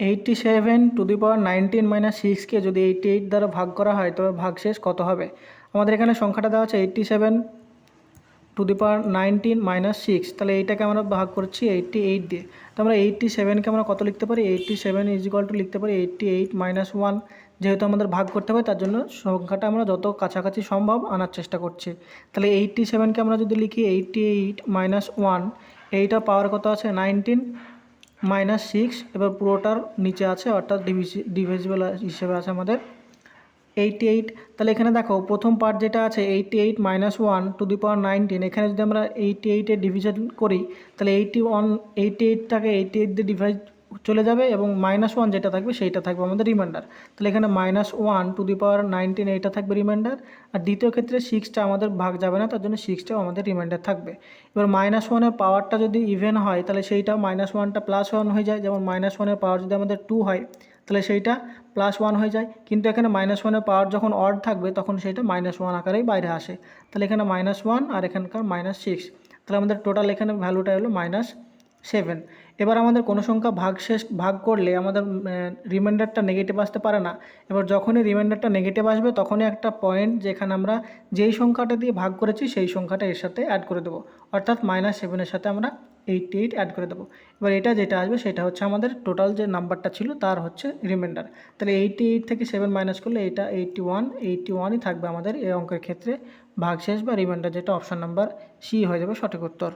Eighty seven to the power nineteen minus সিক্সকে যদি eighty eight দ্বারা ভাগ করা হয়, তবে ভাগশেষ কত হবে? আমাদের এখানে সংখ্যাটা দেওয়া আছে eighty seven to the power nineteen minus six তাহলে এইটাকে আমরা ভাগ করছি এইটটি এইট দিয়ে। তো আমরা এইটটি সেভেনকে আমরা কত লিখতে পারি? Eighty seven is equal to লিখতে পারি এইটটি এইট মাইনাস ওয়ান যেহেতু আমাদের ভাগ করতে হবে, তার জন্য সংখ্যাটা আমরা যত কাছাকাছি সম্ভব আনার চেষ্টা করছি। তাহলে এইটটি সেভেনকে আমরা যদি লিখি এইটটি এইট মাইনাস ওয়ান এইটা পাওয়ার কত আছে? নাইনটিন মাইনাস সিক্স এবার পুরোটার নিচে আছে, অর্থাৎ ডিভিজিবল হিসেবে আছে আমাদের এইটটি এইট তাহলে এখানে দেখো, প্রথম পার্ট যেটা আছে eighty eight minus one to the power nineteen এখানে যদি আমরা এইটি এইটে ডিভিশন করি, তাহলে এইটি ওয়ান এইটি এইটটাকে এইটি এইট দিয়ে ডিভাইড চলে যাবে এবং মাইনাস ওয়ান যেটা থাকবে সেইটা থাকবে আমাদের রিমাইন্ডার তাহলে এখানে minus one to the power nineteen এইটা থাকবে রিমাইন্ডার আর দ্বিতীয় ক্ষেত্রে সিক্সটা আমাদের ভাগ যাবে না, তার জন্য সিক্সটাও আমাদের রিমাইন্ডার থাকবে। এবার মাইনাস ওয়ানের পাওয়ারটা যদি ইভেন হয়, তাহলে সেইটা মাইনাস ওয়ানটা প্লাস ওয়ান হয়ে যায়। যেমন মাইনাস ওয়ানের পাওয়ার যদি আমাদের টু হয়, তাহলে সেইটা প্লাস ওয়ান হয়ে যায়। কিন্তু এখানে মাইনাস ওয়ানের পাওয়ার যখন অড থাকবে, তখন সেটা মাইনাস ওয়ান আকারেই বাইরে আসে। তাহলে এখানে মাইনাস ওয়ান আর এখানকার মাইনাস সিক্স তাহলে আমাদের টোটাল এখানে ভ্যালুটা হলো মাইনাস সেভেন এবার আমাদের কোনো সংখ্যা ভাগ শেষ ভাগ করলে আমাদের রিমাইন্ডারটা নেগেটিভ আসতে পারে না। এবার যখনই রিমাইন্ডারটা নেগেটিভ আসবে, তখনই একটা পয়েন্ট যেখানে আমরা যেই সংখ্যাটা দিয়ে ভাগ করেছি, সেই সংখ্যাটা এর সাথে অ্যাড করে দেবো। অর্থাৎ মাইনাস সেভেনের সাথে আমরা এইটটি এইট অ্যাড করে দেবো। এবার এটা যেটা আসবে, সেটা হচ্ছে আমাদের টোটাল যে নাম্বারটা ছিল, তার হচ্ছে রিমাইন্ডার তাহলে এইটটি এইট থেকে সেভেন মাইনাস করলে এটা এইটটি ওয়ান এইটটি ওয়ানই থাকবে আমাদের এই অঙ্কের ক্ষেত্রে। ভাগশেষ বা রিমাইন্ডার যেটা অপশান নাম্বার সি হয়ে যাবে সঠিক উত্তর।